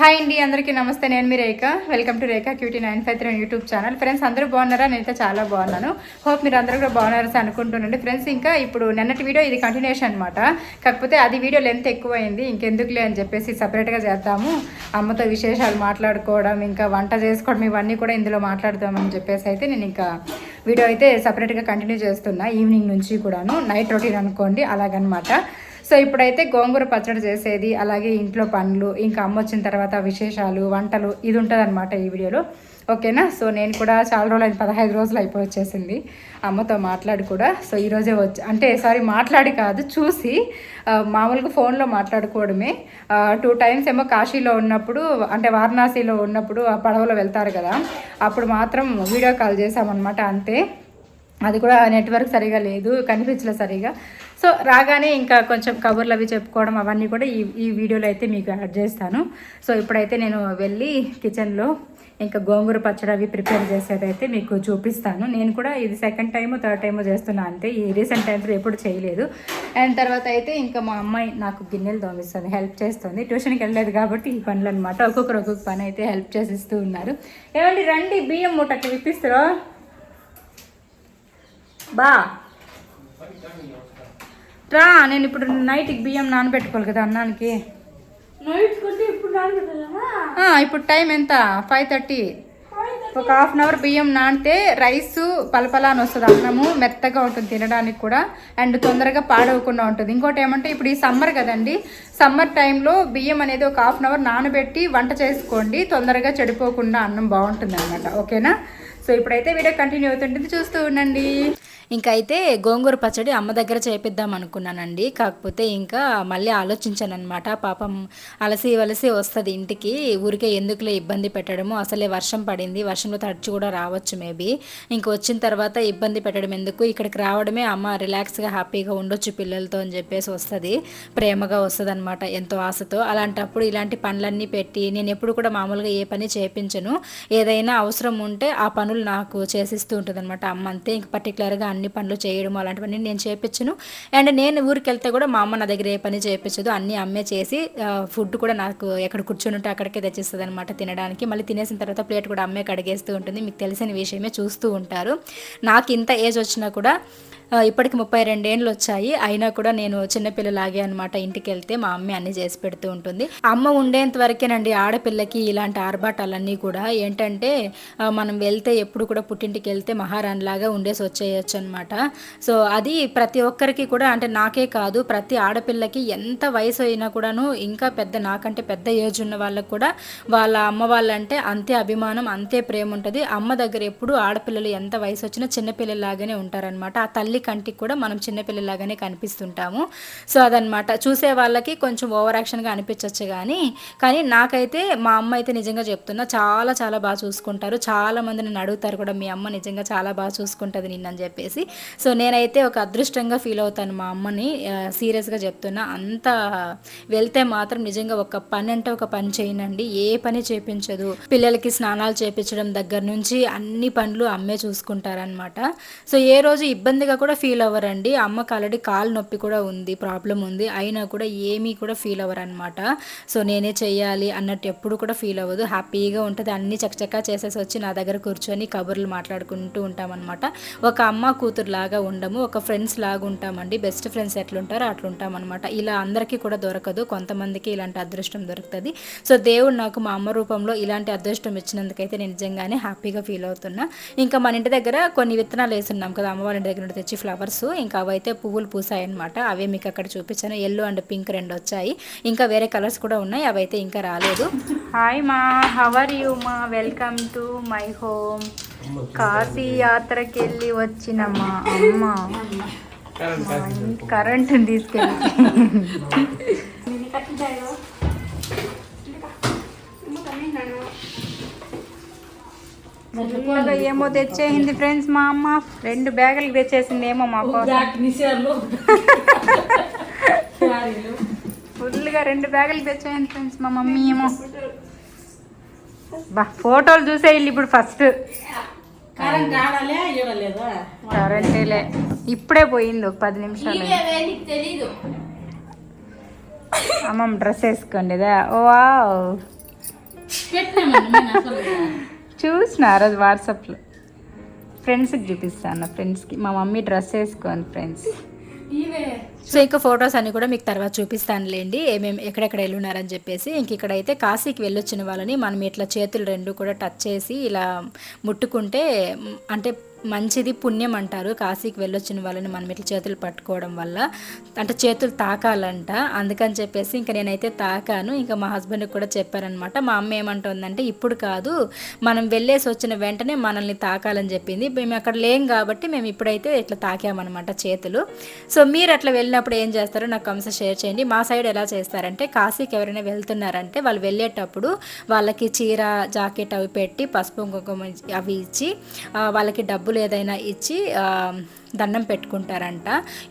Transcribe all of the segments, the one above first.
Hi అండి అందరికీ నమస్తే. నేను మీ Rekha. Welcome to Rekha cutie nine five three YouTube channel. Friends అందరూ బాగున్నారా? నేనైతే చాలా బాగున్నాను. హోప్ మీరు అందరూ కూడా బాగున్నారని అనుకుంటున్నాండి ఫ్రెండ్స్ ఇంకా ఇప్పుడు నిన్నటి వీడియో ఇది కంటిన్యూషన్ అనమాట కాకపోతే అది వీడియో లెంత్ ఎక్కువైంది. ఇంకెందుకులే అని చెప్పేసి సపరేట్గా చేద్దాము. అమ్మతో విశేషాలు మాట్లాడుకోవడం ఇంకా వంట చేసుకోవడం ఇవన్నీ కూడా ఇందులో మాట్లాడదామని చెప్పేసి అయితే నేను ఇంకా వీడియో అయితే సపరేట్గా కంటిన్యూ చేస్తున్నా. ఈవినింగ్ నుంచి కూడాను. నైట్ రొటీన్ అనుకోండి. అలాగనమాట. సో ఇప్పుడైతే గోంగూర పచ్చడి చేసేది అలాగే ఇంట్లో పనులు ఇంకా అమ్మ వచ్చిన తర్వాత విశేషాలు వంటలు ఇది ఉంటుందన్నమాట ఈ వీడియోలో. ఓకేనా? సో నేను కూడా చాలా రోజులు అయింది పదహైదు రోజులు అయిపోయి వచ్చేసింది అమ్మతో మాట్లాడి కూడా. సో ఈరోజే వచ్చి అంటే సారీ మాట్లాడి కాదు చూసి మామూలుగా ఫోన్లో మాట్లాడుకోవడమే. టూ టైమ్స్ ఏమో కాశీలో ఉన్నప్పుడు అంటే వారణాసిలో ఉన్నప్పుడు ఆ పడవలో వెళ్తారు కదా అప్పుడు మాత్రం వీడియో కాల్ చేసామన్నమాట అంతే. అది కూడా నెట్వర్క్ సరిగా లేదు కనిపించలే సరిగా. సో రాగానే ఇంకా కొంచెం కబుర్లు అవి చెప్పుకోవడం అవన్నీ కూడా ఈ ఈ వీడియోలో అయితే మీకు యాడ్ చేస్తాను. సో ఇప్పుడైతే నేను వెళ్ళి కిచెన్లో ఇంకా గోంగూర పచ్చడి అవి ప్రిపేర్ చేసేదైతే మీకు చూపిస్తాను. నేను కూడా ఇది సెకండ్ టైము థర్డ్ టైము చేస్తున్నా అంతే. ఈ రీసెంట్ టైమ్స్లో ఎప్పుడు చేయలేదు. అండ్ తర్వాత అయితే ఇంకా మా అమ్మాయి నాకు గిన్నెలు తోమిస్తుంది హెల్ప్ చేస్తుంది. ట్యూషన్కి వెళ్ళలేదు కాబట్టి ఈ పనులు అనమాట ఒక్కొక్కరు ఒక్కొక్క పని అయితే హెల్ప్ చేసిస్తూ ఉన్నారు. ఏమండి రండి బియ్యం మూటకి విప్పిస్తారో బా. రా నేను ఇప్పుడు నైట్కి బియ్యం నానబెట్టుకోవాలి కదా అన్నానికి. ఇప్పుడు టైం ఎంత? Five thirty. ఒక హాఫ్ అన్ అవర్ బియ్యం నానితే రైస్ పలపలా అని వస్తుంది అన్నము మెత్తగా ఉంటుంది తినడానికి కూడా అండ్ తొందరగా పాడవకుండా ఉంటుంది. ఇంకోటి ఏమంటే ఇప్పుడు ఈ సమ్మర్ కదండి సమ్మర్ టైంలో బియ్యం అనేది ఒక హాఫ్ అన్ అవర్ నానబెట్టి వంట చేసుకోండి తొందరగా చెడిపోకుండా అన్నం బాగుంటుంది అనమాట ఓకేనా? సో ఇప్పుడైతే వీడియో కంటిన్యూ అవుతుంటుంది చూస్తూ ఉండండి. ఇంకా అయితే గోంగూర పచ్చడి అమ్మ దగ్గర చేపిద్దాం అనుకున్నానండి. కాకపోతే ఇంకా మళ్ళీ ఆలోచించాను అనమాట పాపం అలసి వలసి వస్తుంది ఇంటికి. ఊరికే ఎందుకులే ఇబ్బంది పెట్టడము. అసలే వర్షం పడింది. వర్షంలో తడిచి కూడా రావచ్చు మేబీ. ఇంక వచ్చిన తర్వాత ఇబ్బంది పెట్టడం ఎందుకు? ఇక్కడికి రావడమే అమ్మ రిలాక్స్గా హ్యాపీగా ఉండొచ్చు పిల్లలతో అని చెప్పేసి వస్తుంది. ప్రేమగా వస్తుంది అనమాట ఎంతో ఆశతో. అలాంటప్పుడు ఇలాంటి పనులన్నీ పెట్టి నేను ఎప్పుడు కూడా మామూలుగా ఏ పని చేపించను. ఏదైనా అవసరం ఉంటే ఆ పనులు నాకు చేసిస్తూ ఉంటుంది అనమాట అమ్మ అంతే. ఇంక పర్టికులర్గా అన్ని పనులు చేయడం అలాంటివన్నీ నేను చేపించను. అండ్ నేను ఊరికి వెళ్తే కూడా మా అమ్మ నా దగ్గర ఏ పని చేయించదు అన్నీ అమ్మే చేసి ఫుడ్ కూడా నాకు ఎక్కడ కూర్చొని ఉంటే అక్కడికే తెచ్చిస్తుంది అనమాట తినడానికి. మళ్ళీ తినేసిన తర్వాత ప్లేట్ కూడా అమ్మే కడిగేస్తూ ఉంటుంది. మీకు తెలిసిన విషయమే చూస్తూ ఉంటారు. నాకు ఇంత ఏజ్ వచ్చినా కూడా ఇప్పటికి ముప్పై రెండేళ్ళు వచ్చాయి. అయినా కూడా నేను చిన్నపిల్లలాగే అనమాట ఇంటికి వెళ్తే మా అమ్మ అన్ని చేసి పెడుతూ ఉంటుంది. అమ్మ ఉండేంత వరకేనండి ఆడపిల్లకి ఇలాంటి ఆర్భాటాలన్నీ కూడా. ఏంటంటే మనం వెళ్తే ఎప్పుడు కూడా పుట్టింటికి వెళ్తే మహారాణిలాగా ఉండేసి వచ్చేయచ్చు అనమాట సో అది ప్రతి ఒక్కరికి కూడా అంటే నాకే కాదు ప్రతి ఆడపిల్లకి ఎంత వయసు అయినా కూడాను ఇంకా పెద్ద నాకంటే పెద్ద ఏజ్ ఉన్న వాళ్ళకు కూడా వాళ్ళ అమ్మ వాళ్ళంటే అంతే అభిమానం అంతే ప్రేమ ఉంటుంది. అమ్మ దగ్గర ఎప్పుడు ఆడపిల్లలు ఎంత వయసు వచ్చినా చిన్నపిల్లలాగానే ఉంటారనమాట ఆ తల్లి కంటికి కూడా మనం చిన్నపిల్లలాగానే కనిపిస్తుంటాము. సో అదనమాట చూసే వాళ్ళకి కొంచెం ఓవర్ యాక్షన్గా అనిపించవచ్చు కానీ కానీ నాకైతే మా అమ్మ అయితే నిజంగా చెప్తున్నా చాలా చాలా బాగా చూసుకుంటారు. చాలా మంది నన్ను అడుగుతారు కూడా మీ అమ్మ నిజంగా చాలా బాగా చూసుకుంటుంది నిన్నని చెప్పేసి. సో నేనైతే ఒక అదృష్టంగా ఫీల్ అవుతాను మా అమ్మని. సీరియస్గా చెప్తున్నా. అంత వెళ్తే మాత్రం నిజంగా ఒక పని అంటే ఒక పని చేయనండి ఏ పని చేపించదు. పిల్లలకి స్నానాలు చేపించడం దగ్గర నుంచి అన్ని పనులు అమ్మే చూసుకుంటారనమాట సో ఏ రోజు ఇబ్బందిగా కూడా ఫీల్ అవ్వరండి. అమ్మకి ఆల్రెడీ కాలు నొప్పి కూడా ఉంది ప్రాబ్లం ఉంది. అయినా కూడా ఏమీ కూడా ఫీల్ అవ్వరనమాట సో నేనే చేయాలి అన్నట్టు ఎప్పుడు కూడా ఫీల్ అవ్వదు. హ్యాపీగా ఉంటుంది. అన్ని చకచకా చేసేసి వచ్చి నా దగ్గర కూర్చొని కబుర్లు మాట్లాడుకుంటూ ఉంటామన్నమాట. ఒక అమ్మ కూతురు లాగా ఉండము ఒక ఫ్రెండ్స్ లాగా ఉంటామండి. బెస్ట్ ఫ్రెండ్స్ ఎట్లుంటారో అట్లుంటామన్నమాట ఇలా అందరికీ కూడా దొరకదు. కొంతమందికి ఇలాంటి అదృష్టం దొరుకుతుంది. సో దేవుడు నాకు మా అమ్మ రూపంలో ఇలాంటి అదృష్టం ఇచ్చినందుకైతే నేను నిజంగానే హ్యాపీగా ఫీల్ అవుతున్నా. ఇంకా మన ఇంటి దగ్గర కొన్ని విత్తనాలు వేస్తున్నాం కదా అమ్మ వాళ్ళ ఇంటి దగ్గర తెచ్చి ఫ్లవర్స్ ఇంకా అవైతే పువ్వులు పూసాయన్నమాట. అవే మీకు అక్కడ చూపించాను. ఎల్లో అండ్ పింక్ రెండు వచ్చాయి. ఇంకా వేరే కలర్స్ కూడా ఉన్నాయి. అవైతే ఇంకా రాలేదు. హాయ్ మా హవర్ యూ మా welcome to my home Kashi యాత్రకి వెళ్ళి వచ్చిన మా అమ్మ. కరెంట్ తీసుకెళ్ళి. ఏమో తెచ్చేసింది ఫ్రెండ్స్ మా అమ్మ. రెండు బ్యాగులు తెచ్చేసింది ఏమో మా ఫుల్గా రెండు బ్యాగులు తెచ్చేయండి ఫ్రెండ్స్ మా మమ్మీ ఏమో. బా ఫోటోలు చూసే ఇల్లు ఇప్పుడు ఫస్ట్. కరెంట్ కరెంటేలే. ఇప్పుడే పోయింది ఒక పది నిమిషాలు. అమ్మమ్మ డ్రెస్ వేసుకోండి ఓ చూసిన ఆ రోజు వాట్సాప్లో ఫ్రెండ్స్కి చూపిస్తాను ఫ్రెండ్స్కి మా మమ్మీ డ్రెస్ వేసుకోను ఫ్రెండ్స్ సో ఇంకా ఫొటోస్ అన్ని కూడా మీకు తర్వాత చూపిస్తానులేండి. ఏమేమి ఎక్కడెక్కడ వెళ్ళున్నారని చెప్పేసి. ఇంక ఇక్కడైతే కాశీకి వెళ్ళొచ్చిన వాళ్ళని మనం ఇట్లా చేతులు రెండు కూడా టచ్ చేసి ఇలా ముట్టుకుంటే అంటే మంచిది పుణ్యం అంటారు. కాశీకి వెళ్ళొచ్చిన వాళ్ళని మనం ఇట్లా చేతులు పట్టుకోవడం వల్ల. అంటే చేతులు తాకాలంట. అందుకని చెప్పేసి ఇంకా నేనైతే తాకాను. ఇంకా మా హస్బెండ్కి కూడా చెప్పారనమాట. మా అమ్మ ఏమంటుందంటే ఇప్పుడు కాదు. మనం వెళ్ళేసి వచ్చిన వెంటనే మనల్ని తాకాలని చెప్పింది. మేము అక్కడ లేం కాబట్టి మేము ఇప్పుడైతే ఇట్లా తాకామన్నమాట చేతులు. సో మీరు అట్లా వెళ్ళినప్పుడు ఏం చేస్తారో? నాకు కమ్స షేర్ చేయండి. మా సైడ్ ఎలా చేస్తారంటే కాశీకి ఎవరైనా వెళ్తున్నారంటే వాళ్ళు వెళ్ళేటప్పుడు వాళ్ళకి చీర జాకెట్ అవి పెట్టి పసుపు కుంకుమ అవి ఇచ్చి వాళ్ళకి డబ్బు డబ్బులు ఏదైనా ఇచ్చి దండం పెట్టుకుంటారంట.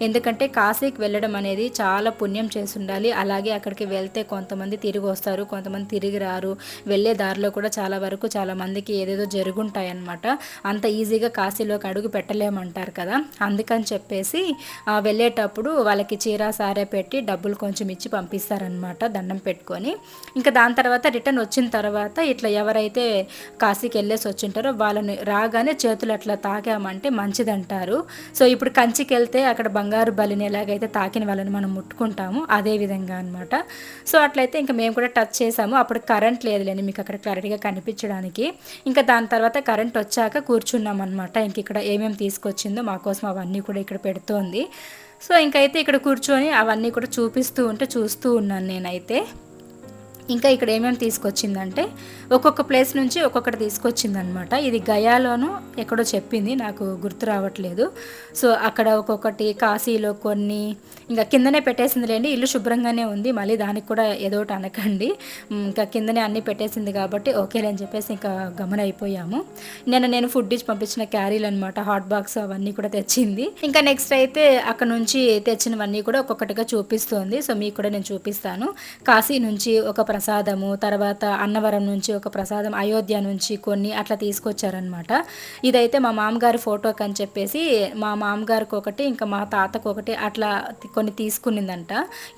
ఎందుకంటే కాశీకి వెళ్ళడం అనేది చాలా పుణ్యం చేసి ఉండాలి అలాగే అక్కడికి వెళ్తే కొంతమంది తిరిగి వస్తారు కొంతమంది తిరిగి రారు. వెళ్ళే దారిలో కూడా చాలా వరకు చాలా మందికి ఏదేదో జరుగుంటాయన్నమాట. అంత ఈజీగా కాశీలోకి అడుగు పెట్టలేమంటారు కదా. అందుకని చెప్పేసి వెళ్ళేటప్పుడు వాళ్ళకి చీర సారే పెట్టి డబ్బులు కొంచెం ఇచ్చి పంపిస్తారనమాట దండం పెట్టుకొని. ఇంకా దాని తర్వాత రిటర్న్ వచ్చిన తర్వాత ఇట్లా ఎవరైతే కాశీకి వెళ్ళేసి వచ్చింటారో వాళ్ళని రాగానే చేతులు అట్లా తాకామంటే మంచిదంటారు. సో ఇప్పుడు కంచికి వెళ్తే అక్కడ బంగారు బలిని ఎలాగైతే తాకిన వాళ్ళని మనం ముట్టుకుంటాము అదే విధంగా అనమాట సో అట్లయితే ఇంకా మేము కూడా టచ్ చేసాము. అప్పుడు కరెంట్ లేదులేని మీకు అక్కడ క్లారిటీగా కనిపించడానికి. ఇంకా దాని తర్వాత కరెంట్ వచ్చాక కూర్చున్నాం అనమాట ఇంక ఇక్కడ ఏమేమి తీసుకొచ్చిందో మాకోసం అవన్నీ కూడా ఇక్కడ పెడుతోంది. సో ఇంకైతే ఇక్కడ కూర్చొని అవన్నీ కూడా చూపిస్తూ ఉంటే చూస్తూ ఉన్నాను నేనైతే. ఇంకా ఇక్కడ ఏమేమి తీసుకొచ్చిందంటే ఒక్కొక్క ప్లేస్ నుంచి ఒక్కొక్కటి తీసుకొచ్చిందనమాట. ఇది గయాలోను ఎక్కడో చెప్పింది నాకు గుర్తు రావట్లేదు. సో అక్కడ ఒక్కొక్కటి కాశీలో కొన్ని ఇంకా కిందనే పెట్టేసింది లేండి ఇల్లు శుభ్రంగానే ఉంది మళ్ళీ దానికి కూడా ఏదో ఒకటి అనకండి. ఇంకా కిందనే అన్నీ పెట్టేసింది కాబట్టి ఓకేలే అని చెప్పేసి ఇంకా గమన అయిపోయాము నిన్న నేను ఫుడ్ ఇచ్చి పంపించిన క్యారీలు అనమాట హాట్ బాక్స్ అవన్నీ కూడా తెచ్చింది. ఇంకా నెక్స్ట్ అయితే అక్కడ నుంచి తెచ్చినవన్నీ కూడా ఒక్కొక్కటిగా చూపిస్తోంది సో మీకు కూడా నేను చూపిస్తాను. కాశీ నుంచి ఒక ప్రసాదము తర్వాత అన్నవరం నుంచి ఒక ప్రసాదం అయోధ్య నుంచి కొన్ని అట్లా తీసుకొచ్చారనమాట ఇదైతే మా మామగారి ఫోటోకి అని చెప్పేసి మా మామగారికి ఒకటి ఇంకా మా తాతకు ఒకటి అట్లా కొన్ని తీసుకునిందంట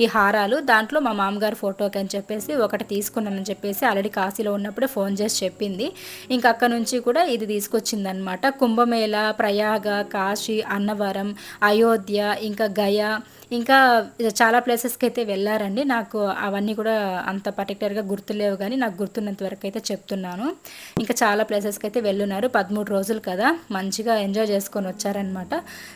ఈ హారాలు. దాంట్లో మా మామగారి ఫోటోకి అని చెప్పేసి ఒకటి తీసుకున్నానని చెప్పేసి ఆల్రెడీ కాశీలో ఉన్నప్పుడే ఫోన్ చేసి చెప్పింది. ఇంకా అక్కడ నుంచి కూడా ఇది తీసుకొచ్చిందనమాట కుంభమేళ ప్రయాగ కాశీ అన్నవరం అయోధ్య ఇంకా గయా ఇంకా చాలా ప్లేసెస్కి అయితే వెళ్ళారండి. నాకు అవన్నీ కూడా అంత పర్టికులర్గా గుర్తులేవు కానీ నాకు గుర్తున్నంత వరకు అయితే చెప్తున్నాను. ఇంకా చాలా ప్లేసెస్కి అయితే వెళ్ళున్నారు. పదమూడు రోజులు కదా మంచిగా ఎంజాయ్ చేసుకొని వచ్చారనమాట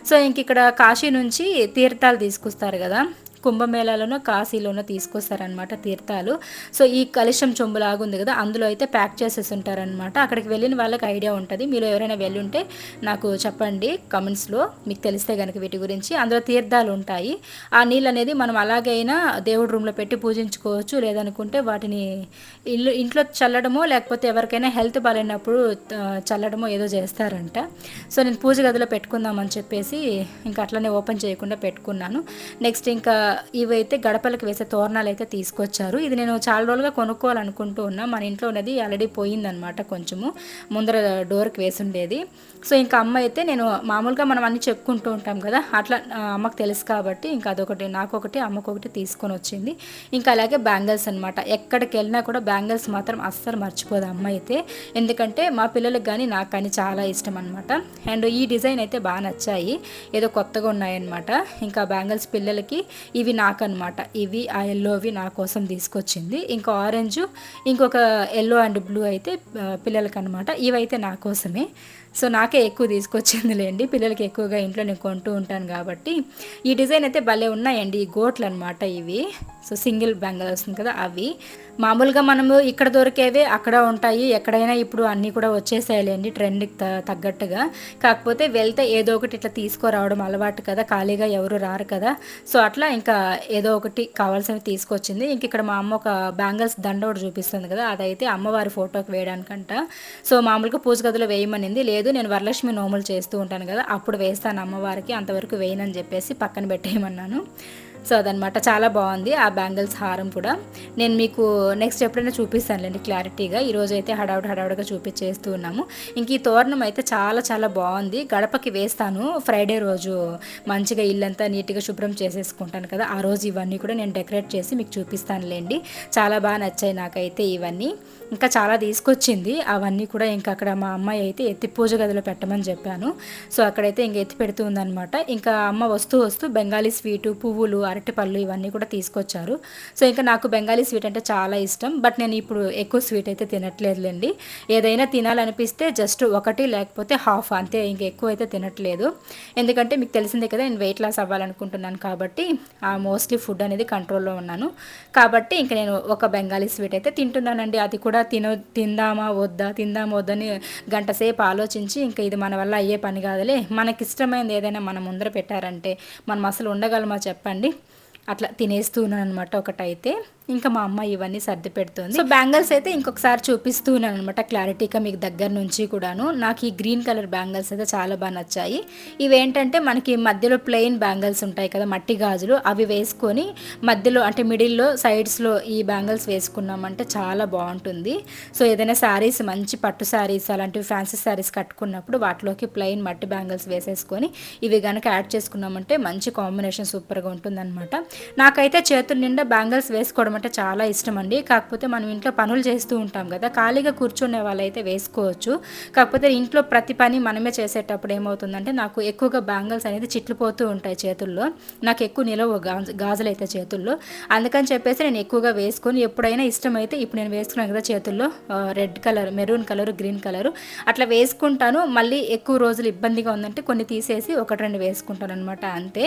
సో ఇంక ఇక్కడ కాశీ నుంచి తీర్థాలు తీసుకొస్తారు కదా కుంభమేళాలోనో కాశీలోనో తీసుకొస్తారనమాట తీర్థాలు. సో ఈ కలుషం చెంబు లాగా ఉంది కదా అందులో అయితే ప్యాక్ చేసేసి ఉంటారనమాట అక్కడికి వెళ్ళిన వాళ్ళకి ఐడియా ఉంటుంది. మీరు ఎవరైనా వెళ్ళుంటే నాకు చెప్పండి కమెంట్స్లో. మీకు తెలిస్తే కనుక వీటి గురించి. అందులో తీర్థాలు ఉంటాయి. ఆ నీళ్ళు అనేది మనం అలాగైనా దేవుడి రూమ్లో పెట్టి పూజించుకోవచ్చు. లేదనుకుంటే వాటిని ఇల్లు ఇంట్లో చల్లడమో లేకపోతే ఎవరికైనా హెల్త్ బాగాలేనప్పుడు చల్లడమో ఏదో చేస్తారంట. సో నేను పూజ గదిలో పెట్టుకుందామని చెప్పేసి ఇంకా అట్లనే ఓపెన్ చేయకుండా పెట్టుకున్నాను. నెక్స్ట్ ఇంకా ఇవైతే గడపలకు వేసే తోరణాలు అయితే తీసుకొచ్చారు. ఇది నేను చాలా రోజులుగా కొనుక్కోవాలనుకుంటూ ఉన్నా. మన ఇంట్లో ఉన్నది ఆల్రెడీ పోయిందనమాట కొంచెము. ముందర డోర్కి వేసి ఉండేది సో ఇంకా అమ్మ అయితే నేను మామూలుగా మనం అన్ని చెప్పుకుంటూ ఉంటాం కదా అట్లా అమ్మకు తెలుసు కాబట్టి ఇంకా అదొకటి నాకు ఒకటి అమ్మకు ఒకటి తీసుకొని వచ్చింది. ఇంకా అలాగే బ్యాంగిల్స్ అనమాట ఎక్కడికి వెళ్ళినా కూడా బ్యాంగిల్స్ మాత్రం అస్సలు మర్చిపోదు అమ్మ అయితే. ఎందుకంటే మా పిల్లలకు కానీ నాకు కానీ చాలా ఇష్టం అనమాట అండ్ ఈ డిజైన్ అయితే బాగా నచ్చాయి. ఏదో కొత్తగా ఉన్నాయన్నమాట. ఇంకా బ్యాంగిల్స్ పిల్లలకి ఇవి నాకనమాట ఇవి ఆ ఎల్లోవి నా కోసం తీసుకొచ్చింది. ఇంకా ఆరెంజ్ ఇంకొక ఎల్లో అండ్ బ్లూ అయితే పిల్లలకనమాట ఇవైతే నా కోసమే. సో నాకే ఎక్కువ తీసుకొచ్చిందిలేండి. పిల్లలకి ఎక్కువగా ఇంట్లో నేను కొంటూ ఉంటాను కాబట్టి. ఈ డిజైన్ అయితే భలే ఉన్నాయండి. ఈ గోట్లు అనమాట ఇవి. సో సింగిల్ బ్యాంగిల్ వస్తుంది కదా అవి. మామూలుగా మనము ఇక్కడ దొరికేవే అక్కడ ఉంటాయి. ఎక్కడైనా ఇప్పుడు అన్నీ కూడా వచ్చేసాయిలేండి ట్రెండ్కి త తగ్గట్టుగా. కాకపోతే వెళ్తే ఏదో ఒకటి ఇట్లా తీసుకురావడం అలవాటు కదా. ఖాళీగా ఎవరు రారు కదా. సో అట్లా ఇంకా ఏదో ఒకటి కావాల్సినవి తీసుకొచ్చింది. ఇంక ఇక్కడ మా అమ్మ ఒక బ్యాంగిల్స్ దండ ఒకటి చూపిస్తుంది కదా. అదైతే అమ్మవారి ఫోటోకి వేయడానికంట. సో మామూలుగా పూజ గదిలో వేయమనింది. లేదు నేను వరలక్ష్మి నోములు చేస్తూ ఉంటాను కదా అప్పుడు వేస్తాను అమ్మవారికి అంతవరకు వేయనని చెప్పేసి పక్కన పెట్టేయమన్నాను. సో అదనమాట చాలా బాగుంది ఆ బ్యాంగిల్స్ హారం కూడా. నేను మీకు నెక్స్ట్ ఎప్పుడైనా చూపిస్తానులేండి క్లారిటీగా. ఈరోజు అయితే హడావుడి హడావుడిగా చూపించేస్తూ ఉన్నాము. ఇంక ఈ తోరణం అయితే చాలా చాలా బాగుంది. గడపకి వేస్తాను. ఫ్రైడే రోజు మంచిగా ఇల్లంతా నీట్గా శుభ్రం చేసేసుకుంటాను కదా ఆ రోజు ఇవన్నీ కూడా నేను డెకరేట్ చేసి మీకు చూపిస్తానులేండి. చాలా బాగా నచ్చాయి నాకైతే ఇవన్నీ. ఇంకా చాలా తీసుకొచ్చింది. అవన్నీ కూడా ఇంకా అక్కడ మా అమ్మాయి అయితే ఎత్తి పూజ గదిలో పెట్టమని చెప్పాను. సో అక్కడైతే ఇంక ఎత్తి పెడుతూ ఇంకా అమ్మ వస్తూ వస్తూ బెంగాలీ స్వీటు పువ్వులు అరటిపళ్ళు ఇవన్నీ కూడా తీసుకొచ్చారు. సో ఇంకా నాకు బెంగాలీ స్వీట్ అంటే చాలా ఇష్టం. బట్ నేను ఇప్పుడు ఎక్కువ స్వీట్ అయితే తినట్లేదులేండి. ఏదైనా తినాలనిపిస్తే జస్ట్ ఒకటి లేకపోతే హాఫ్ అంతే. ఇంక ఎక్కువ అయితే తినట్లేదు. ఎందుకంటే మీకు తెలిసిందే కదా నేను వెయిట్ లాస్ అవ్వాలనుకుంటున్నాను కాబట్టి మోస్ట్లీ ఫుడ్ అనేది కంట్రోల్లో ఉన్నాను. కాబట్టి ఇంక నేను ఒక బెంగాలీ స్వీట్ అయితే తింటున్నానండి. అది కూడా తిన తిందామా వద్దా తిందామా వద్దని గంట సేపు ఆలోచించి ఇంకా ఇది మన వల్ల అయ్యే పని కాదులే. మనకి ఇష్టమైనది ఏదైనా మన ముందర పెట్టారంటే మనం అసలు ఉండగలమా చెప్పండి. అట్లా తినేస్తున్నాను అనమాట ఒకటైతే. ఇంకా మా అమ్మ ఇవన్నీ సర్ది పెడుతుంది. సో బ్యాంగిల్స్ అయితే ఇంకొకసారి చూపిస్తూ ఉన్నాను అనమాట క్లారిటీగా మీకు దగ్గర నుంచి కూడాను. నాకు ఈ గ్రీన్ కలర్ బ్యాంగిల్స్ అయితే చాలా బాగా నచ్చాయి. ఇవేంటంటే మనకి మధ్యలో ప్లెయిన్ బ్యాంగిల్స్ ఉంటాయి కదా మట్టి గాజులు. అవి వేసుకొని మధ్యలో అంటే మిడిల్లో సైడ్స్లో ఈ బ్యాంగిల్స్ వేసుకున్నామంటే చాలా బాగుంటుంది. సో ఏదైనా శారీస్ మంచి పట్టు శారీస్ అలాంటివి ఫ్యాన్సీ శారీస్ కట్టుకున్నప్పుడు వాటిలోకి ప్లెయిన్ మట్టి బ్యాంగిల్స్ వేసేసుకొని ఇవి కనుక యాడ్ చేసుకున్నామంటే మంచి కాంబినేషన్ సూపర్గా ఉంటుందన్నమాట. నాకైతే చేతుల నిండా బ్యాంగిల్స్ వేసుకోవడం అంటే చాలా ఇష్టం అండి కాకపోతే మనం ఇంట్లో పనులు చేస్తూ ఉంటాం కదా ఖాళీగా కూర్చునే వాళ్ళైతే వేసుకోవచ్చు. కాకపోతే ఇంట్లో ప్రతి పని మనమే చేసేటప్పుడు ఏమవుతుందంటే నాకు ఎక్కువగా బ్యాంగిల్స్ అనేది చిట్లిపోతూ ఉంటాయి చేతుల్లో. నాకు ఎక్కువ నిలవ గాజు గాజులు అయితే చేతుల్లో. అందుకని చెప్పేసి నేను ఎక్కువగా వేసుకొని ఎప్పుడైనా ఇష్టమైతే ఇప్పుడు నేను వేసుకున్నాను కదా చేతుల్లో red colour maroon colour green colour అట్లా వేసుకుంటాను. మళ్ళీ ఎక్కువ రోజులు ఇబ్బందిగా ఉందంటే కొన్ని తీసేసి ఒకటి రెండు వేసుకుంటాను అనమాట అంతే.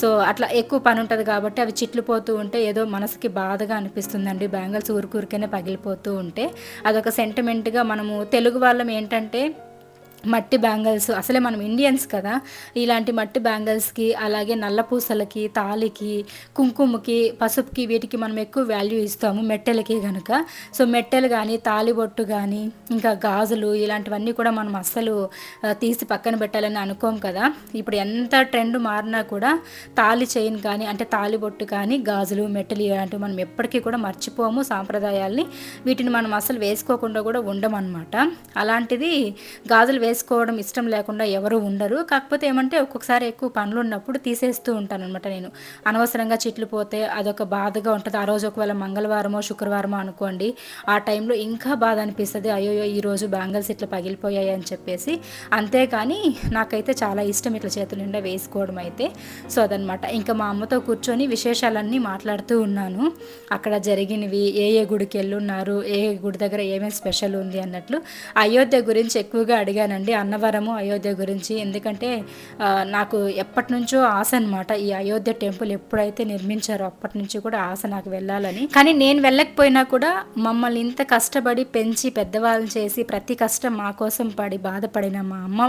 సో అట్లా ఎక్కువ పని ఉంటుంది కాబట్టి అవి చిట్లిపోతూ ఉంటే ఏదో మనసుకి బాధ బాధగా అనిపిస్తుందండి. బ్యాంగిల్స్ ఊరికూరికైనా పగిలిపోతూ ఉంటే అదొక సెంటిమెంట్గా మనము తెలుగు వాళ్ళం ఏంటంటే మట్టి బ్యాంగిల్స్. అసలే మనం ఇండియన్స్ కదా. ఇలాంటి మట్టి బ్యాంగిల్స్కి అలాగే నల్ల పూసలకి తాలికి కుంకుమకి పసుపుకి వీటికి మనం ఎక్కువ వాల్యూ ఇస్తాము. మెట్టెలకి కనుక సో మెట్టెలు కానీ తాలిబొట్టు కానీ ఇంకా గాజులు ఇలాంటివన్నీ కూడా మనం అస్సలు తీసి పక్కన పెట్టాలని అనుకోం కదా. ఇప్పుడు ఎంత ట్రెండ్ మారినా కూడా తాలి చైన్ కానీ అంటే తాలిబొట్టు కానీ గాజులు మెట్టెలు ఇలాంటివి మనం ఎప్పటికీ కూడా మర్చిపోము సాంప్రదాయాల్ని. వీటిని మనం అసలు వేసుకోకుండా కూడా ఉండమన్నమాట. అలాంటిది గాజులు వేసుకోవడం ఇష్టం లేకుండా ఎవరు ఉండరు. కాకపోతే ఏమంటే ఒక్కొక్కసారి ఎక్కువ పనులు ఉన్నప్పుడు తీసేస్తూ ఉంటాను అనమాట నేను. అనవసరంగా చిట్లు పోతే అదొక బాధగా ఉంటుంది. ఆ రోజు ఒకవేళ మంగళవారమో శుక్రవారమో అనుకోండి ఆ టైంలో ఇంకా బాధ అనిపిస్తుంది. అయ్యో ఈ రోజు బ్యాంగిల్స్ ఇట్లా పగిలిపోయాయి అని చెప్పేసి. అంతేకాని నాకైతే చాలా ఇష్టం ఇట్లా చేతుల నిండా వేసుకోవడం అయితే. సో అదనమాట ఇంకా మా అమ్మతో కూర్చొని విశేషాలన్నీ మాట్లాడుతూ ఉన్నాను. అక్కడ జరిగినవి ఏ ఏ గుడికి వెళ్ళున్నారు ఏ ఏ గుడి దగ్గర ఏమేమి స్పెషల్ ఉంది అన్నట్లు అయోధ్య గురించి ఎక్కువగా అడిగానండి. అన్నవరము అయోధ్య గురించి. ఎందుకంటే నాకు ఎప్పటి నుంచో ఆశ అనమాట ఈ అయోధ్య టెంపుల్ ఎప్పుడైతే నిర్మించారో అప్పటి నుంచి కూడా ఆశ నాకు వెళ్ళాలని. కానీ నేను వెళ్ళకపోయినా కూడా మమ్మల్ని ఇంత కష్టపడి పెంచి పెద్దవాళ్ళని చేసి ప్రతి కష్టం మా కోసం పడి బాధపడిన మా అమ్మ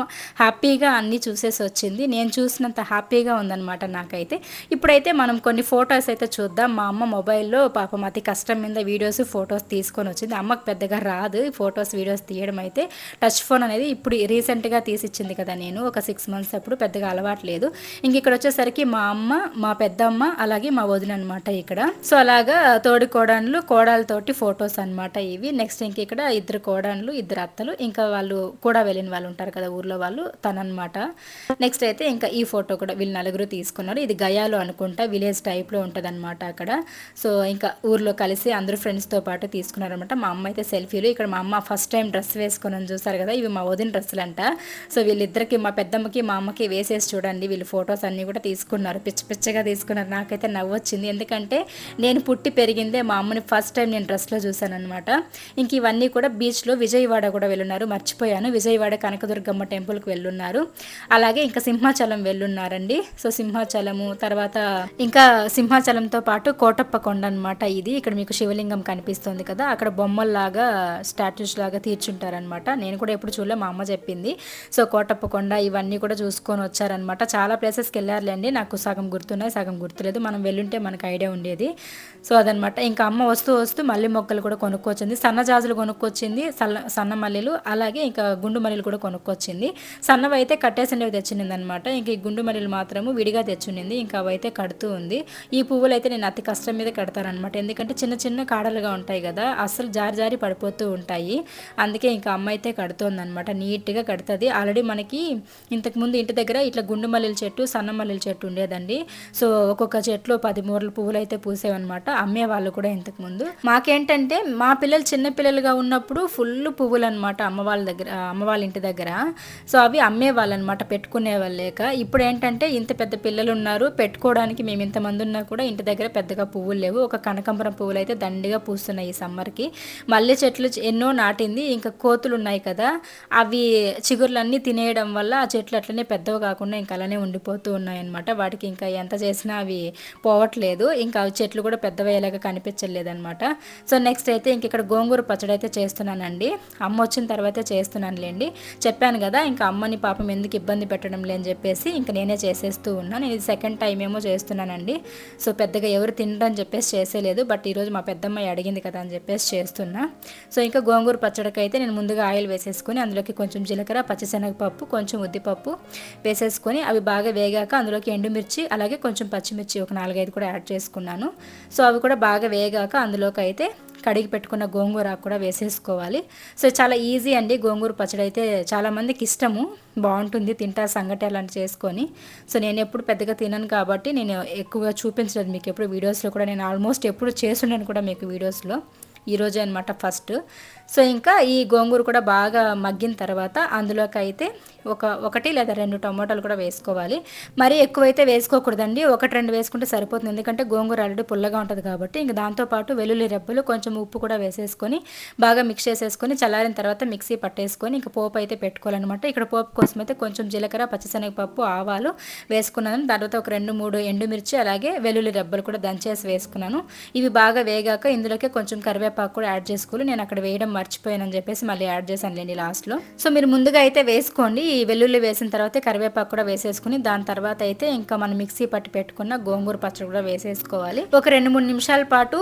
హ్యాపీగా అన్నీ చూసేసి వచ్చింది. నేను చూసినంత హ్యాపీగా ఉందన్నమాట నాకైతే. ఇప్పుడైతే మనం కొన్ని ఫొటోస్ అయితే చూద్దాం. మా అమ్మ మొబైల్లో పాపం అతి కష్టం మీద వీడియోస్ ఫొటోస్ తీసుకొని వచ్చింది. అమ్మకు పెద్దగా రాదు ఫొటోస్ వీడియోస్ తీయడం అయితే. టచ్ ఫోన్ అనేది ఇప్పుడు రీసెంట్గా తీసిచ్చింది కదా నేను ఒక సిక్స్ మంత్స్ అప్పుడు పెద్దగా అలవాటు లేదు. ఇంక ఇక్కడ వచ్చేసరికి మా అమ్మ మా పెద్దమ్మ అలాగే మా వదిన అనమాట ఇక్కడ. సో అలాగా తోడి కోడన్లు కోడలతోటి ఫొటోస్ అన్నమాట ఇవి. నెక్స్ట్ ఇంక ఇక్కడ ఇద్దరు కోడన్లు ఇద్దరు అత్తలు ఇంకా వాళ్ళు కూడా వెళ్ళిన వాళ్ళు ఉంటారు కదా ఊర్లో వాళ్ళు తననమాట నెక్స్ట్ అయితే ఇంకా ఈ ఫోటో కూడా వీళ్ళు నలుగురు తీసుకున్నారు. ఇది గయాలో అనుకుంటా విలేజ్ టైప్లో ఉంటుంది అనమాట అక్కడ. సో ఇంకా ఊర్లో కలిసి అందరూ ఫ్రెండ్స్తో పాటు తీసుకున్నారనమాట మా అమ్మ అయితే సెల్ఫీలు. ఇక్కడ మా అమ్మ ఫస్ట్ టైం డ్రెస్ వేసుకొని చూసారు కదా ఇవి మా వదిన డ్రెస్ అంట సో వీళ్ళిద్దరికి మా పెద్దమ్మకి మా అమ్మకి వేసేసి చూడండి వీళ్ళు ఫొటోస్ అన్నీ కూడా తీసుకున్నారు. పిచ్చి పిచ్చగా తీసుకున్నారు. నాకైతే నవ్వొచ్చింది. ఎందుకంటే నేను పుట్టి పెరిగిందే మా అమ్మని ఫస్ట్ టైం నేను డ్రెస్లో చూశాను అనమాట ఇంక ఇవన్నీ కూడా బీచ్లో విజయవాడ కూడా వెళ్ళున్నారు. మర్చిపోయాను. విజయవాడ కనకదుర్గమ్మ టెంపుల్కి వెళ్ళున్నారు. అలాగే ఇంకా సింహాచలం వెళ్ళున్నారండి. సో సింహాచలము తర్వాత ఇంకా సింహాచలంతో పాటు కోటప్ప కొండ అనమాట ఇది. ఇక్కడ మీకు శివలింగం కనిపిస్తుంది కదా. అక్కడ బొమ్మల్లాగా స్టాట్యూస్ లాగా తీర్చుంటారనమాట నేను కూడా ఎప్పుడు చూడలే. మా అమ్మ చెప్పి చెప్పింది. సో కోటప్పకొండ ఇవన్నీ కూడా చూసుకొని వచ్చారనమాట చాలా ప్లేసెస్కి వెళ్ళారులేండి నాకు సగం గుర్తున్నాయి సగం గుర్తులేదు. మనం వెళ్ళుంటే మనకు ఐడియా ఉండేది. సో అదనమాట ఇంకా అమ్మ వస్తూ వస్తూ మల్లె మొక్కలు కూడా కొనుక్కొచ్చింది. సన్నజాజులు కొనుక్కొచ్చింది సల్ల సన్న మల్లెలు అలాగే ఇంకా గుండు మల్లెలు కూడా కొనుక్కొచ్చింది. సన్నవి అయితే కట్టేసినవి తెచ్చింది అనమాట ఇంకా ఈ గుండు మల్లెలు మాత్రము విడిగా తెచ్చుండింది. ఇంకా అవైతే కడుతూ ఉంది. ఈ పువ్వులు అయితే నేను అతి కష్టం మీద కడతానమాట ఎందుకంటే చిన్న చిన్న కాడలుగా ఉంటాయి కదా అస్సలు జారి జారి పడిపోతూ ఉంటాయి. అందుకే ఇంకా అమ్మ అయితే కడుతోంది అనమాట నీట్గా కడుతుంది. ఆల్రెడీ మనకి ఇంతకుముందు ఇంటి దగ్గర ఇట్లా గుండు మల్లెల చెట్టు సన్న మల్లెల చెట్టు ఉండేదండి. సో ఒక్కొక్క చెట్లు పది మూరల పువ్వులు అయితే పూసేవన్నమాట. అమ్మే వాళ్ళు కూడా ఇంతకుముందు మాకేంటంటే మా పిల్లలు చిన్న పిల్లలుగా ఉన్నప్పుడు ఫుల్ పువ్వులు అనమాట అమ్మ వాళ్ళ దగ్గర అమ్మ వాళ్ళ ఇంటి దగ్గర. సో అవి అమ్మేవాళ్ళు అనమాట పెట్టుకునే వాళ్ళు లేక. ఇప్పుడు ఏంటంటే ఇంత పెద్ద పిల్లలు ఉన్నారు పెట్టుకోవడానికి మేము ఇంతమంది ఉన్నా కూడా ఇంటి దగ్గర పెద్దగా పువ్వులు లేవు. ఒక కనకంబరం పువ్వులు అయితే దండిగా పూస్తున్నాయి ఈ సమ్మర్కి. మల్లె చెట్లు ఎన్నో నాటింది. ఇంకా కోతులు ఉన్నాయి కదా అవి చిగుర్లన్నీ తినేయడం వల్ల ఆ చెట్లు అట్లనే పెద్దవి కాకుండా ఇంకా అలానే ఉండిపోతూ ఉన్నాయన్నమాట. వాటికి ఇంకా ఎంత చేసినా అవి పోవట్లేదు. ఇంకా అవి చెట్లు కూడా పెద్దవయ్యేలాగా కనిపించలేదన్నమాట. సో నెక్స్ట్ అయితే ఇంక ఇక్కడ గోంగూర పచ్చడి అయితే చేస్తున్నానండి. అమ్మ వచ్చిన తర్వాతే చేస్తున్నానులేండి. చెప్పాను కదా ఇంకా అమ్మని పాపం ఎందుకు ఇబ్బంది పెట్టడం లేని చెప్పేసి ఇంకా నేనే చేసేస్తూ ఉన్నాను. ఇది సెకండ్ టైం ఏమో చేస్తున్నానండి. సో పెద్దగా ఎవరు తినరని చెప్పేసి చేసేలేదు. బట్ ఈరోజు మా పెద్దమ్మాయి అడిగింది కదా అని చెప్పేసి చేస్తున్నా. సో ఇంకా గోంగూర పచ్చడికి అయితే నేను ముందుగా ఆయిల్ వేసేసుకొని అందులోకి కొంచెం జీలకర్ర పచ్చిశనగపప్పు కొంచెం ఉద్దిపప్పు వేసేసుకొని అవి బాగా వేగాక అందులోకి ఎండుమిర్చి అలాగే కొంచెం పచ్చిమిర్చి ఒక నాలుగైదు కూడా యాడ్ చేసుకున్నాను. సో అవి కూడా బాగా వేగాక అందులోకి అయితే కడిగి పెట్టుకున్న గోంగూర కూడా వేసేసుకోవాలి. సో చాలా ఈజీ అండి గోంగూర పచ్చడి అయితే. చాలామందికి ఇష్టము. బాగుంటుంది తింటారు సంగటి అలాంటి చేసుకొని. సో నేను ఎప్పుడు పెద్దగా తినను కాబట్టి నేను ఎక్కువగా చూపించలేదు మీకు ఎప్పుడు వీడియోస్లో కూడా. నేను ఆల్మోస్ట్ ఎప్పుడు చేస్తున్నాను కూడా మీకు వీడియోస్లో. ఈరోజు అనమాట ఫస్ట్. సో ఇంకా ఈ గోంగూర కూడా బాగా మగ్గిన తర్వాత అందులోకి అయితే ఒక ఒకటి లేదా రెండు టమాటాలు కూడా వేసుకోవాలి. మరీ ఎక్కువైతే వేసుకోకూడదండి. ఒకటి రెండు వేసుకుంటే సరిపోతుంది. ఎందుకంటే గోంగూర ఆల్రెడీ పుల్లగా ఉంటుంది కాబట్టి ఇంకా దాంతోపాటు వెల్లుల్లి రెబ్బలు కొంచెం ఉప్పు కూడా వేసేసుకొని బాగా మిక్స్ చేసేసుకొని చల్లారిన తర్వాత మిక్సీ పట్టేసుకొని ఇంకా పోపు అయితే పెట్టుకోవాలన్నమాట. ఇక్కడ పోపు కోసం అయితే కొంచెం జీలకర్ర పచ్చిశనగపప్పు ఆవాలు వేసుకున్నాను. తర్వాత ఒక రెండు మూడు ఎండుమిర్చి అలాగే వెల్లుల్లి రెబ్బలు కూడా దంచేసి వేసుకున్నాను. ఇవి బాగా వేగాక ఇందులోకి కొంచెం కరివేపాకు కూడా యాడ్ చేసుకోవాలి. నేను అక్కడ వేయడం మర్చిపోయానని చెప్పేసి మళ్ళీ యాడ్ చేశాను లేండి లాస్ట్లో. సో మీరు ముందుగా అయితే వేసుకోండి. వెల్లుల్లి వేసిన తర్వాత కరివేపాకు కూడా వేసేసుకుని దాని తర్వాత అయితే ఇంకా మనం మిక్సీ పట్టి పెట్టుకున్న గోంగూర పచ్చడి కూడా వేసేసుకోవాలి. ఒక రెండు మూడు నిమిషాల పాటు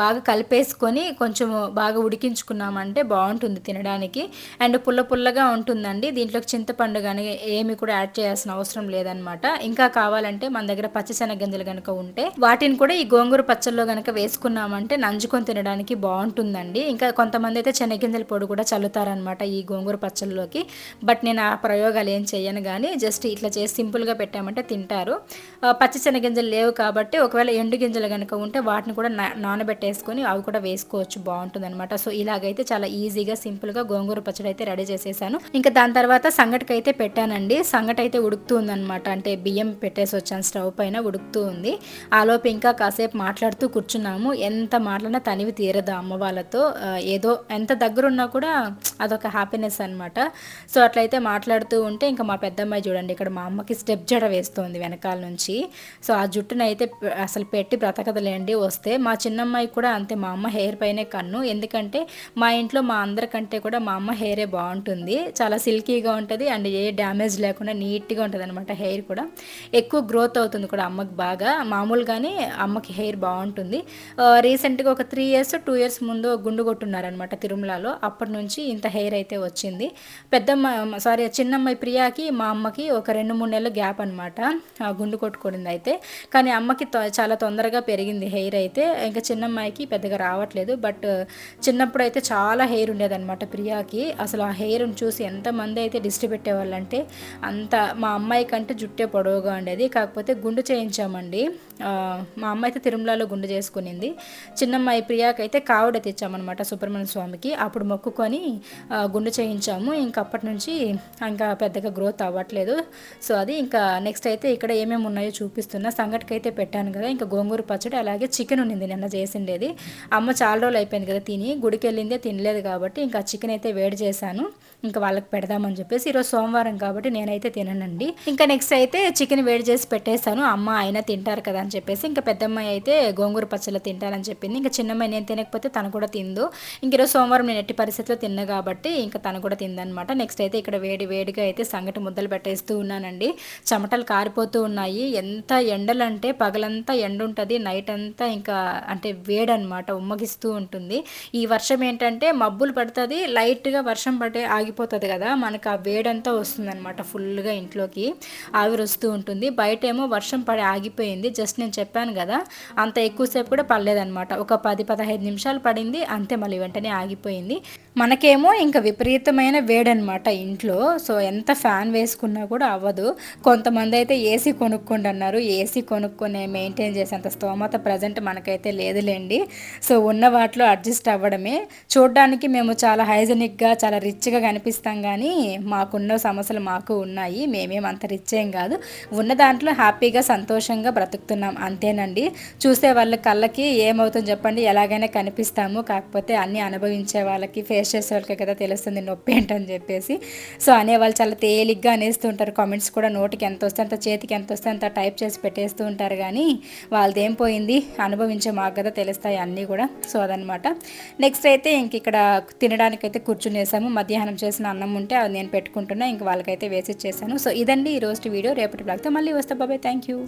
బాగా కలిపేసుకొని కొంచెం బాగా ఉడికించుకున్నామంటే బాగుంటుంది తినడానికి. అండ్ పుల్ల పుల్లగా ఉంటుందండి. దీంట్లోకి చింతపండు కానీ ఏమి కూడా యాడ్ చేయాల్సిన అవసరం లేదనమాట. ఇంకా కావాలంటే మన దగ్గర పచ్చిశనగ గింజలు కనుక ఉంటే వాటిని కూడా ఈ గోంగూర పచ్చల్లో కనుక వేసుకున్నామంటే నంజుకొని తినడానికి బాగుంటుందండి. ఇంకా కొంతమంది అయితే శనగింజల పొడి కూడా చల్లుతారనమాట ఈ గోంగూర పచ్చళ్ళలోకి బట్ నేను ఆ ప్రయోగాలు ఏం చేయను కానీ జస్ట్ ఇట్లా చేసి సింపుల్గా పెట్టామంటే తింటారు. ఆ, పచ్చి శనగింజలు లేవు కాబట్టి ఒకవేళ ఎండు గింజలు కనుక ఉంటే వాటిని కూడా నా- నానబెట్టేసుకొని అవి కూడా వేసుకోవచ్చు బాగుంటుంది అనమాట సో ఇలాగైతే చాలా ఈజీగా సింపుల్గా గోంగూర పచ్చడి అయితే రెడీ చేసేసాను. ఇంకా దాని తర్వాత సంగటికి అయితే పెట్టానండి. సంగటి అయితే ఉడుకుతూ ఉందన్నమాట అంటే బియ్యం పెట్టేసి వచ్చాను స్టవ్ పైన ఉడుకుతూ ఉంది. ఆలోపు ఇంకా కాసేపు మాట్లాడుతూ కూర్చున్నాము. ఎంత మాట్లాడినా తనివి తీరదు అమ్మ వాళ్ళతో. ఏదో ఎంత దగ్గరున్నా కూడా అదొక హ్యాపీనెస్ అనమాట సో అట్లయితే మాట్లాడుతూ ఉంటే ఇంకా మా పెద్దమ్మాయి చూడండి ఇక్కడ మా అమ్మకి స్టెప్ జడ వేస్తోంది వెనకాల నుంచి. సో ఆ జుట్టును అయితే అసలు పెట్టి బ్రతకదలేండి వస్తే మా చిన్నమ్మాయి కూడా అంతే మా అమ్మ హెయిర్ పైనే కన్ను. ఎందుకంటే మా ఇంట్లో మా అందరికంటే కూడా మా అమ్మ హెయిరే బాగుంటుంది. చాలా సిల్కీగా ఉంటుంది అండ్ ఏ డ్యామేజ్ లేకుండా నీట్గా ఉంటుంది అనమాట హెయిర్ కూడా. ఎక్కువ గ్రోత్ అవుతుంది కూడా అమ్మకి బాగా. మామూలుగానే అమ్మకి హెయిర్ బాగుంటుంది. రీసెంట్గా ఒక త్రీ ఇయర్స్ టూ ఇయర్స్ ముందు గుండు కొట్టున్నారనమాట తిరుమలలో. అప్పటి నుంచి ఇంత హెయిర్ అయితే వచ్చింది. పెద్దమ్మ సారీ చిన్నమ్మాయి ప్రియాకి మా అమ్మకి ఒక రెండు మూడు నెలలు గ్యాప్ అనమాట గుండు కొట్టుకోడింది అయితే. కానీ అమ్మకి తొ- చాలా తొందరగా పెరిగింది హెయిర్ అయితే. ఇంకా చిన్నమ్మాయికి పెద్దగా రావట్లేదు. బట్ చిన్నప్పుడు అయితే చాలా హెయిర్ ఉండేదన్నమాట ప్రియాకి. అసలు ఆ హెయిర్ని చూసి ఎంతమంది అయితే దిష్టి పెట్టేవాళ్ళంటే అంత మా అమ్మాయి కంటే జుట్టే పొడవుగా ఉండేది. కాకపోతే గుండు చేయించామండి. మా అమ్మ అయితే తిరుమలలో గుండు చేసుకునింది. చిన్నమ్మాయి ప్రియాకి అయితే కావిడ తెచ్చామన్నమాట సుబ్రహ్మణ్య స్వామికి. అప్పుడు మొక్కుకొని గుండు చేయించాము. ఇంకా అప్పటి నుంచి ఇంకా పెద్దగా గ్రోత్ అవ్వట్లేదు. సో అది ఇంకా నెక్స్ట్ అయితే ఇక్కడ ఏమేమి ఉన్నాయో చూపిస్తున్నా. సంగటికి అయితే పెట్టాను కదా ఇంకా గోంగూర పచ్చడి అలాగే చికెన్ ఉన్నింది నిన్న చేసిండేది. అమ్మ చాలా రోజులు అయిపోయింది కదా తిని గుడికి వెళ్ళిందే తినలేదు కాబట్టి ఇంకా చికెన్ అయితే వేడి చేశాను. ఇంకా వాళ్ళకి పెడదామని చెప్పేసి ఈరోజు సోమవారం కాబట్టి నేనైతే తిననండి. ఇంకా నెక్స్ట్ అయితే చికెన్ వేడి చేసి పెట్టేశాను అమ్మ ఆయన తింటారు కదా అని చెప్పేసి ఇంకా పెద్దమ్మాయి అయితే గోంగూర పచ్చళ్ళు తింటారని చెప్పింది. ఇంకా చిన్నమ్మాయి నేను తినకపోతే తను కూడా తిందు. ఇంక ఈరోజు సోమవారం నేను ఎట్టి పరిస్థితిలో తిన్నా కాబట్టి ఇంకా తను కూడా తిందనమాట నెక్స్ట్ అయితే ఇక్కడ వేడి వేడిగా అయితే సంగటి ముద్దలు పెట్టేస్తూ ఉన్నానండి. చెమటలు కారిపోతూ ఉన్నాయి. ఎంత ఎండలు అంటే పగలంతా ఎండ ఉంటుంది నైట్ అంతా ఇంకా అంటే వేడి అనమాట ఉమ్మగిస్తూ ఉంటుంది. ఈ వర్షం ఏంటంటే మబ్బులు పడుతుంది. లైట్గా వర్షం పడే ఆగిపోతుంది కదా మనకు ఆ వేడంతా వస్తుంది అనమాట ఫుల్గా ఇంట్లోకి. ఆవిరి వస్తూ ఉంటుంది. బయట ఏమో వర్షం పడి ఆగిపోయింది. జస్ట్ నేను చెప్పాను కదా అంత ఎక్కువసేపు కూడా పడలేదన్నమాట. ఒక పది పదహైదు నిమిషాలు పడింది అంతే మళ్ళీ వెంటనే ఆగిపోయింది. మనకేమో ఇంకా విపరీతమైన వేడనమాట ఇంట్లో. సో ఎంత ఫ్యాన్ వేసుకున్నా కూడా అవ్వదు. కొంతమంది అయితే ఏసీ కొనుక్కోండి అన్నారు ఏసీ కొనుక్కొని మెయింటైన్ చేసేంత స్తోమత ప్రజెంట్ మనకైతే లేదులేండి. సో ఉన్న వాటిలో అడ్జస్ట్ అవ్వడమే. చూడడానికి మేము చాలా హైజెనిక్గా చాలా రిచ్గా కనిపిస్తాం కానీ మాకున్న సమస్యలు మాకు ఉన్నాయి. మేమేం అంత రిచ్ ఏం కాదు. ఉన్న దాంట్లో హ్యాపీగా సంతోషంగా బ్రతుకుతున్నాం. అంతేనండి. చూసే వాళ్ళ కళ్ళకి ఏమవుతుందో చెప్పండి. ఎలాగైనా కనిపిస్తాము. కాకపోతే అన్నీ అనుభవించే వాళ్ళకి ఫేస్ చేసే వాళ్ళకి కదా తెలుస్తుంది నొప్పి ఏంటని చెప్పేసి. సో అనేవాళ్ళు చాలా తేలిగ్గా అనేస్తూ ఉంటారు. కామెంట్స్ కూడా నోటికి ఎంత వస్తే అంత చేతికి ఎంత వస్తే అంత టైప్ చేసి పెట్టేస్తూ ఉంటారు కానీ వాళ్ళదేం పోయింది? అనుభవించే మాకు కదా తెలుస్తాయి అన్నీ కూడా. సో అదనమాట నెక్స్ట్ అయితే ఇంక ఇక్కడ తినడానికైతే కూర్చునేసాము. మధ్యాహ్నం చేసిన అన్నం ఉంటే అది నేను పెట్టుకుంటున్నా ఇంక వాళ్ళకైతే వేసి చేశాను సో ఇదండి ఈ రోజు వీడియో. రేపటి బ్లాగ్తో మళ్ళీ వస్తా. బాబాయ్ థ్యాంక్ యూ